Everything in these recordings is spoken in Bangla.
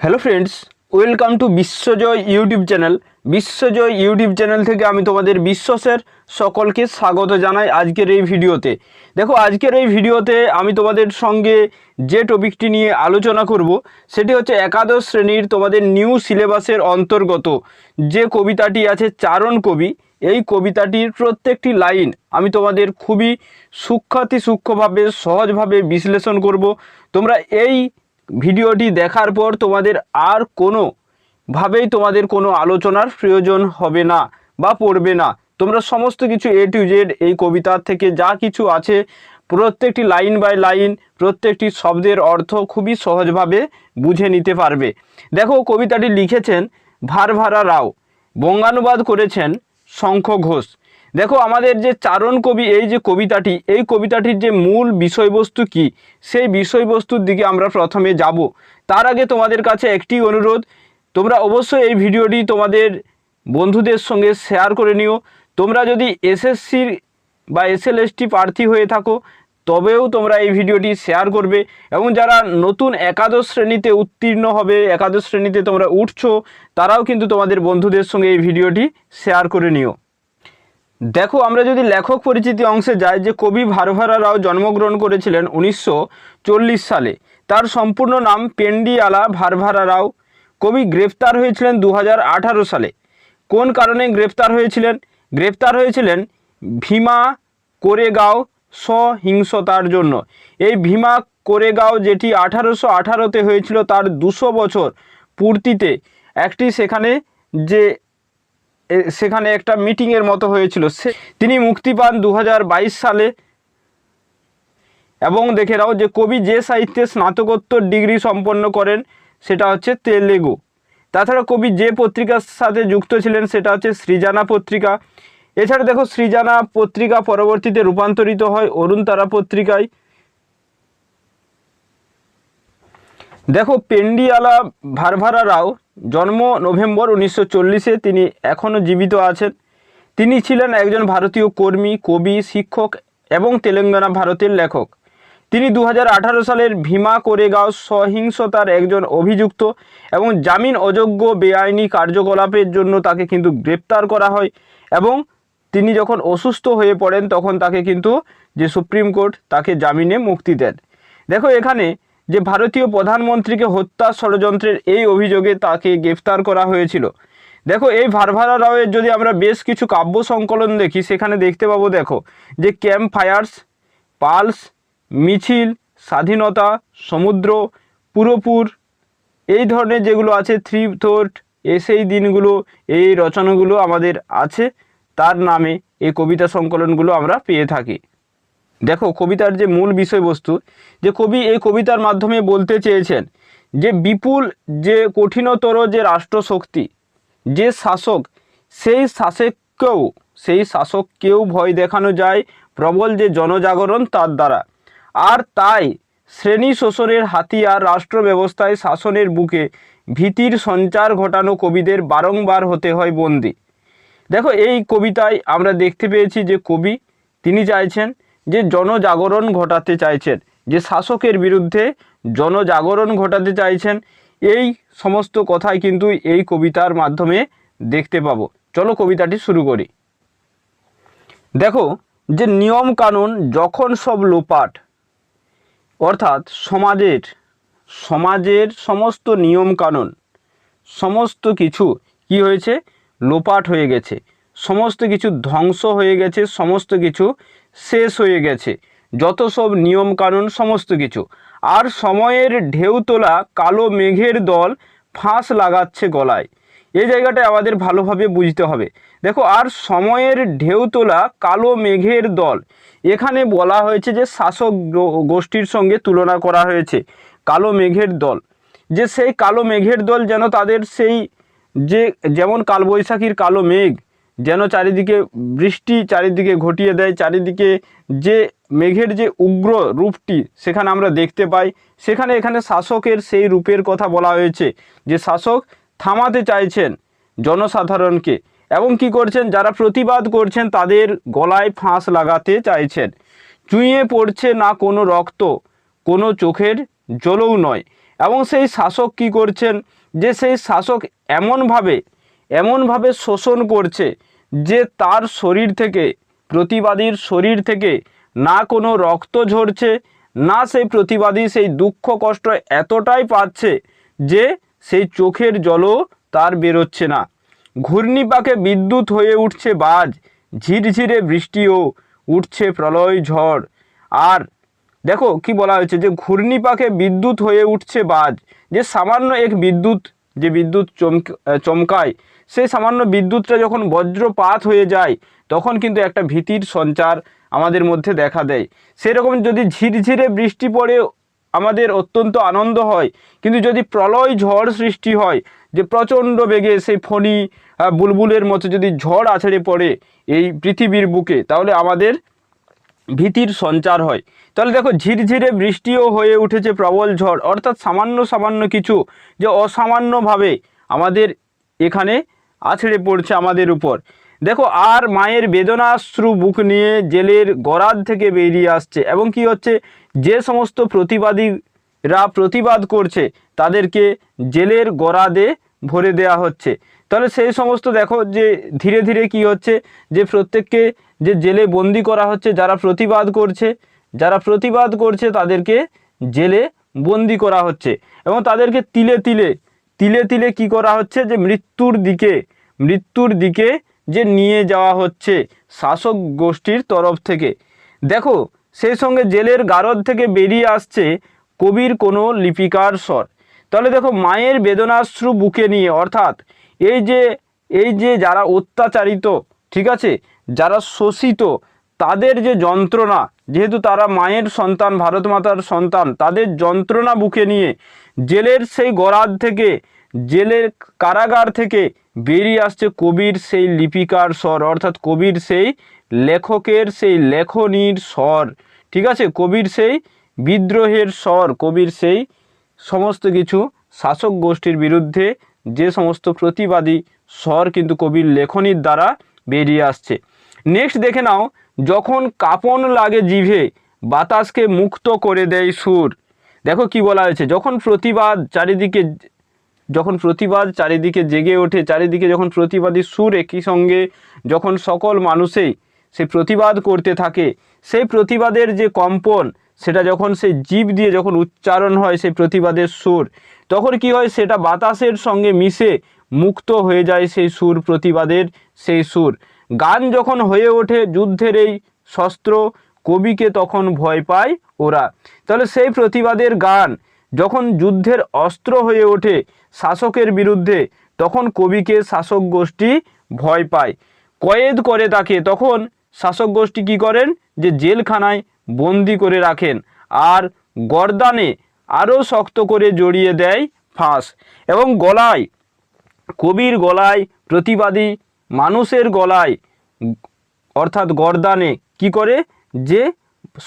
Hello friends welcome to Bishwajoy YouTube channel Bishwajoy YouTube channel থেকে আমি তোমাদের বিশ্বাসের সকলকে স্বাগত জানাই আজকের এই ভিডিওতে। দেখো, আজকের এই ভিডিওতে আমি তোমাদের সঙ্গে যে টপিকটি নিয়ে আলোচনা করব, সেটি হচ্ছে একাদশ শ্রেণির তোমাদের নিউ সিলেবাসের অন্তর্গত যে কবিতাটি আছে চারণ কবি, এই কবিতাটির প্রত্যেকটি লাইন আমি তোমাদের খুবই সূক্ষ্মাতি সূক্ষ্মভাবে সহজভাবে বিশ্লেষণ করব। তোমরা এই ভিডিওটি দেখার পর তোমাদের আর কোনো ভাবেই তোমাদের কোনো আলোচনার প্রয়োজন হবে না বা পড়বে না। তোমরা সমস্ত কিছু এ টু জেড এই কবিতার থেকে যা কিছু আছে, প্রত্যেকটি লাইন বাই লাইন, প্রত্যেকটি শব্দের অর্থ খুবই সহজভাবে বুঝে নিতে পারবে। দেখো, কবিতাটি লিখেছেন ভারভারা রাও। বঙ্গানুবাদ করেছেন শঙ্খ ঘোষ। দেখো আমাদের যে চারণ কবি, এই যে কবিতাটি, এই কবিতাটির যে মূল বিষয়বস্তু কি? সেই বিষয়বস্তুর দিকে আমরা প্রথমে যাব। তার আগে তোমাদের কাছে একটি অনুরোধ, তোমরা অবশ্যই এই ভিডিওটি তোমাদের বন্ধুদের সঙ্গে শেয়ার করে নিও। তোমরা যদি এসএসসির বা এসএলএসটি প্রার্থী হয়ে থাকো, তবেও তোমরা এই ভিডিওটি শেয়ার করবে এবং যারা নতুন একাদশ শ্রেণীতে উত্তীর্ণ হবে, একাদশ শ্রেণীতে তোমরা উঠছো, তারাও কিন্তু তোমাদের বন্ধুদের সঙ্গে এই ভিডিওটি শেয়ার করে নিও। দেখো, আমরা যদি লেখক পরিচিতি অংশে যাই, যে কবি ভারভারা রাও জন্মগ্রহণ করেছিলেন উনিশশো চল্লিশ সালে। তার সম্পূর্ণ নাম পেন্ডিয়ালা ভারভারা রাও। কবি গ্রেফতার হয়েছিলেন দু হাজার আঠারো সালে। কোন কারণে গ্রেফতার হয়েছিলেন? গ্রেফতার হয়েছিলেন ভীমা কোরেগাঁও সহিংসতার জন্য। এই ভীমা কোরেগাঁও, যেটি আঠারোশো আঠারোতে হয়েছিল, তার দুশো বছর পূর্তিতে। একটি সেখানে যে সেখানে একটা মিটিংয়ের মতো হয়েছিল। সে, তিনি মুক্তি পান দু হাজার বাইশ সালে। এবং দেখে নাও যে কবি যে সাহিত্যে স্নাতকোত্তর ডিগ্রি সম্পন্ন করেন, সেটা হচ্ছে তেলেগু। তাছাড়া কবি যে পত্রিকার সাথে যুক্ত ছিলেন, সেটা হচ্ছে সৃজানা পত্রিকা। এছাড়া দেখো, সৃজানা পত্রিকা পরবর্তীতে রূপান্তরিত হয় অরুণ তারা পত্রিকায়। দেখো, পেন্ডিয়ালা ভারভারা রাও জন্ম নভেম্বর উনিশশো চল্লিশে। তিনি এখনও জীবিত আছেন। তিনি ছিলেন একজন ভারতীয় কর্মী, কবি, শিক্ষক এবং তেলেঙ্গানা ভারতের লেখক। তিনি দু আঠারো সালের ভীমা কোরেগাঁও সহিংসতার একজন অভিযুক্ত এবং জামিন অযোগ্য বেআইনি কার্যকলাপের জন্য তাকে কিন্তু গ্রেপ্তার করা হয় এবং তিনি যখন অসুস্থ হয়ে পড়েন, তখন তাকে কিন্তু যে সুপ্রিম কোর্ট তাকে জামিনে মুক্তি দেন। দেখো, এখানে যে ভারতীয় প্রধানমন্ত্রীকে হত্যা ষড়যন্ত্রের এই অভিযোগে তাকে গ্রেফতার করা হয়েছিল। দেখো, এই ভারভারা রাওয়ের যদি আমরা বেশ কিছু কাব্য সংকলন দেখি, সেখানে দেখতে পাবো, দেখো, যে ক্যাম্প ফায়ার্স, পালস, মিছিল, স্বাধীনতা, সমুদ্র, পুরোপুর, এই ধরনের যেগুলো আছে, থ্রি থোট সেই দিনগুলো, এই রচনাগুলো আমাদের আছে। তার নামে এই কবিতা সংকলনগুলো আমরা পেয়ে থাকি। দেখো কবিতার যে মূল বিষয়বস্তু, যে কবি এই কবিতার মাধ্যমে বলতে চেয়েছেন যে বিপুল, যে কঠিনতর যে রাষ্ট্রশক্তি, যে শাসক, সেই শাসককেও সেই শাসককেও ভয় দেখানো যায় প্রবল যে জনজাগরণ তার দ্বারা। আর তাই শ্রেণি শোষণের হাতিয়ার রাষ্ট্র ব্যবস্থায় শাসনের বুকে ভীতির সঞ্চার ঘটানো কবিদের বারংবার হতে হয় বন্দি। দেখো এই কবিতায় আমরা দেখতে পেয়েছি যে কবি, তিনি চাইছেন যে জনজাগরণ ঘটাতে চাইছেন, যে শাসকের বিরুদ্ধে জনজাগরণ ঘটাতে চাইছেন, এই সমস্ত কথাই কিন্তু এই কবিতার মাধ্যমে দেখতে পাবো। চলো কবিতাটি শুরু করি। দেখো, যে নিয়ম কানুন যখন সব লোপাট, অর্থাৎ সমাজের সমাজের সমস্ত নিয়ম কানুন, সমস্ত কিছু কি হয়েছে? লোপাট হয়ে গেছে। সমস্ত কিছু ধ্বংস হয়ে গেছে, সমস্ত কিছু শেষ হয়ে গেছে। যত সব নিয়মকানুন সমস্ত কিছু। আর সময়ের ঢেউ তোলা কালো মেঘের দল ফাঁস লাগাচ্ছে গলায়। এই জায়গাটা আমাদের ভালোভাবে বুঝতে হবে। দেখো, আর সময়ের ঢেউ তোলা কালো মেঘের দল। এখানে বলা হয়েছে যে শাসক গোষ্ঠীর সঙ্গে তুলনা করা হয়েছে কালো মেঘের দল। যে সেই কালো মেঘের দল যেন তাদের সেই যে, যেমন কালবৈশাখীর কালো মেঘ যেন চারিদিকে বৃষ্টি চারিদিকে ঘটিয়ে দেয়, চারিদিকে যে মেঘের যে উগ্র রূপটি সেখানে আমরা দেখতে পাই। সেখানে এখানে শাসকের সেই রূপের কথা বলা হয়েছে যে শাসক থামাতে চাইছেন জনসাধারণকে এবং কি করছেন? যারা প্রতিবাদ করছেন তাদের গলায় ফাঁস লাগাতে চাইছেন। চুঁইয়ে পড়ছে না কোনো রক্ত, কোনো চোখের জলও নয়। এবং সেই শাসক কি করছেন? যে সেই শাসক এমনভাবে এমনভাবে শোষণ করছে যে তার শরীর থেকে, প্রতিবাদীর শরীর থেকে না কোনো রক্ত ঝরছে, না সেই প্রতিবাদী সেই দুঃখ কষ্ট এতটাই পাচ্ছে যে সেই চোখের জলও তার বেরোচ্ছে না। ঘূর্ণিপাকে বিদ্যুৎ হয়ে উঠছে বাজ, ঝিরঝিরে বৃষ্টিও উঠছে প্রলয় ঝড়। আর দেখো কি বলা হয়েছে যে ঘূর্ণিপাকে বিদ্যুৎ হয়ে উঠছে বাজ, যে সামান্য এক বিদ্যুৎ, যে বিদ্যুৎ চমক, চমকায় সেই সামান্য বিদ্যুৎটা যখন বজ্রপাত হয়ে যায়, তখন কিন্তু একটা ভীতির সঞ্চার আমাদের মধ্যে দেখা দেয়। সেরকম যদি ঝিরঝিরে বৃষ্টি পড়ে আমাদের অত্যন্ত আনন্দ হয়, কিন্তু যদি প্রলয় ঝড় সৃষ্টি হয়, যে প্রচণ্ড বেগে সেই ফণি বুলবুলের মতো যদি ঝড় আছড়ে পড়ে এই পৃথিবীর বুকে, তাহলে আমাদের ভীতির সঞ্চার হয়। তাহলে দেখো, ঝিরঝিরে বৃষ্টিও হয়ে উঠেছে প্রবল ঝড়, অর্থাৎ সামান্য সামান্য কিছু যে অসামান্যভাবে আমাদের এখানে আছড়ে পড়ছে আমাদের উপর। দেখো, আর মায়ের বেদনাশ্রু বুক নিয়ে জেলের গরাদ থেকে বেরিয়ে আসছে এবং কি হচ্ছে? যে সমস্ত প্রতিবাদীরা প্রতিবাদ করছে, তাদেরকে জেলের গরাদে ভরে দেয়া হচ্ছে। তাহলে সেই সমস্ত দেখো যে ধীরে ধীরে কি হচ্ছে? যে প্রত্যেককে যে জেলে বন্দি করা হচ্ছে, যারা প্রতিবাদ করছে, যারা প্রতিবাদ করছে তাদেরকে জেলে বন্দি করা হচ্ছে এবং তাদেরকে তিলে তিলে তিলে তিলে কি করা হচ্ছে? যে মৃত্যুর দিকে মৃত্যুর দিকে যে নিয়ে যাওয়া হচ্ছে শাসক গোষ্ঠীর তরফ থেকে। দেখো, সেই সঙ্গে জেলের গারদ থেকে বেরিয়ে আসছে কবির কোনো লিপিকার স্বর। তাহলে দেখো, মায়ের বেদনাশ্রু বুকে নিয়ে, অর্থাৎ এই যে এই যে যারা অত্যাচারিত, ঠিক আছে? যারা শোষিত, তাদের যে যন্ত্রণা, যেহেতু তারা মায়ের সন্তান ভারত মাতার সন্তান, তাদের যন্ত্রণা বুকে নিয়ে জেলের সেই গরাদ থেকে, জেলের কারাগার থেকে বেরিয়ে আসছে কবির সেই লিপিকার স্বর, অর্থাৎ কবির সেই লেখকের সেই লেখনীর স্বর। ঠিক আছে? কবির সেই বিদ্রোহের স্বর, কবির সেই সমস্ত কিছু শাসক গোষ্ঠীর বিরুদ্ধে যে সমস্ত প্রতিবাদী স্বর কিন্তু কবির লেখনীর দ্বারা বেরিয়ে আসছে। নেক্সট দেখে নাও, যখন কাঁপন লাগে জিভে, বাতাসকে মুক্ত করে দেয় সুর। দেখো কি বলা হয়েছে, যখন প্রতিবাদ চারিদিকে, যখন প্রতিবাদ চারিদিকে জেগে ওঠে, চারিদিকে যখন প্রতিবাদী সুর একই সঙ্গে, যখন সকল মানুষেই সে প্রতিবাদ করতে থাকে, সেই প্রতিবাদের যে কম্পন, সেটা যখন সে জীব দিয়ে যখন উচ্চারণ হয় সেই প্রতিবাদের সুর, তখন কি হয়, সেটা বাতাসের সঙ্গে মিশে মুক্ত হয়ে যায় সেই সুর, প্রতিবাদের সেই সুর। গান যখন হয়ে ওঠে যুদ্ধের এই শস্ত্র, কবিকে তখন ভয় পায় ওরা। তাহলে সেই প্রতিবাদের গান যখন যুদ্ধের অস্ত্র হয়ে ওঠে শাসকের বিরুদ্ধে, তখন কবিকে শাসক গোষ্ঠী ভয় পায়। কয়েদ করে তাকে, তখন শাসক গোষ্ঠী কী করেন? যে জেলখানায় বন্দি করে রাখেন আর গরদানে আরও শক্ত করে জড়িয়ে দেয় ফাঁস। এবং গলায়, কবির গলায় প্রতিবাদী মানুষের গলায় অর্থাৎ গরদানে কি করে? যে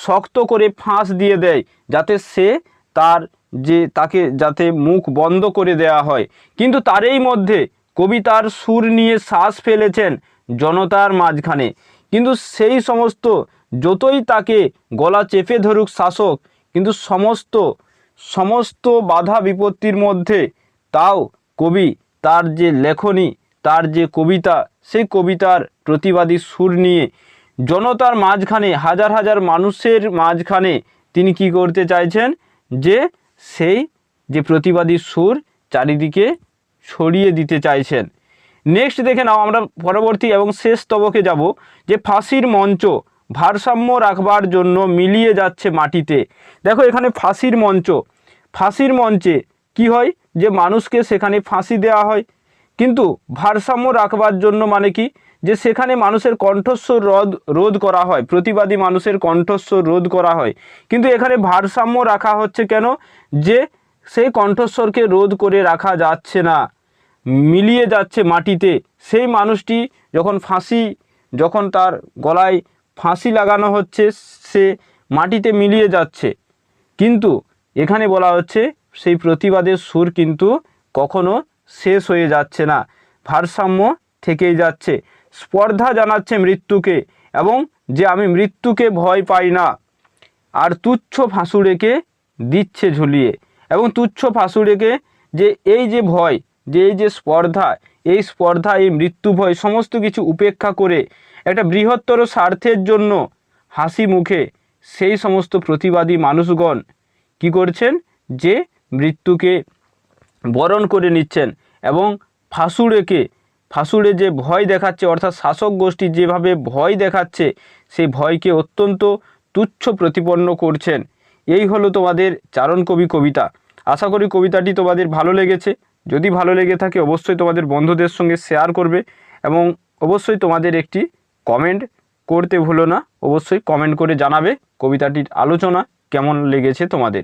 শক্ত করে ফাঁস দিয়ে দেয়, যাতে সে তার যে, তাকে যাতে মুখ বন্ধ করে দেয়া হয়। কিন্তু তারই মধ্যে কবিতার সুর নিয়ে শ্বাস ফেলেছেন জনতার মাঝখানে। কিন্তু সেই সমস্ত, যতই তাকে গলা চেপে ধরুক শাসক, কিন্তু সমস্ত সমস্ত বাধা বিপত্তির মধ্যে তাও কবি তার যে লেখনী, তার যে কবিতা, সেই কবিতার প্রতিবাদী সুর নিয়ে জনতার মাঝখানে, হাজার হাজার মানুষের মাঝখানে তিনি কি করতে চাইছেন? যে সেই যে প্রতিবাদী সুর চারিদিকে ছড়িয়ে দিতে চাইছেন। নেক্সট দেখে নাও, আমরা পরবর্তী এবং শেষ স্তবকে যাব, যে ফাঁসির মঞ্চ ভারসাম্য রাখবার জন্য মিলিয়ে যাচ্ছে মাটিতে। দেখো এখানে ফাঁসির মঞ্চ। ফাঁসির মঞ্চে কি হয়? যে মানুষকে সেখানে ফাঁসি দেওয়া হয়। কিন্তু ভারসাম্য রাখবার জন্য মানে কি? যে সেখানে মানুষের কণ্ঠস্বর রোধ রোধ করা হয়, প্রতিবাদী মানুষের কণ্ঠস্বর রোধ করা হয়। কিন্তু এখানে ভারসাম্য রাখা হচ্ছে কেন? যে সেই কণ্ঠস্বরকে রোধ করে রাখা যাচ্ছে না, মিলিয়ে যাচ্ছে মাটিতে। সেই মানুষটি যখন ফাঁসি, যখন তার গলায় ফাঁসি লাগানো হচ্ছে, সে মাটিতে মিলিয়ে যাচ্ছে। কিন্তু এখানে বলা হচ্ছে সেই প্রতিবাদের সুর কিন্তু কখনো শেষ হয়ে যাচ্ছে না, ভারসাম্য থেকেই যাচ্ছে। স্পর্ধা জানাচ্ছে মৃত্যুকে এবং যে আমি মৃত্যুকে ভয় পাই না, আর তুচ্ছ ফাঁসুড়েকে দিচ্ছে ঝুলিয়ে। এবং তুচ্ছ ফাঁসুড়েকে যে এই যে ভয়, যে এই যে স্পর্ধা, এই স্পর্ধা, এই মৃত্যু ভয় সমস্ত কিছু উপেক্ষা করে একটা বৃহত্তর স্বার্থের জন্য হাসি মুখে সেই সমস্ত প্রতিবাদী মানুষগণ কি করছেন? যে মৃত্যুকে বরণ করে নিচ্ছেন এবং ফাঁসুড়েকে ফাঁসুড়ে যে ভয় দেখাচ্ছে, অর্থাৎ শাসক গোষ্ঠী যেভাবে ভয় দেখাচ্ছে, সেই ভয়কে অত্যন্ত তুচ্ছ প্রতিপন্ন করছেন। এই হলো তোমাদের চারণ কবি কবিতা। আশা করি কবিতাটি তোমাদের ভালো লেগেছে। যদি ভালো লেগে থাকে, অবশ্যই তোমাদের বন্ধুদের সঙ্গে শেয়ার করবে এবং অবশ্যই তোমাদের একটি কমেন্ট করতে ভুলো না। অবশ্যই কমেন্ট করে জানাবে কবিতাটির আলোচনা কেমন লেগেছে তোমাদের।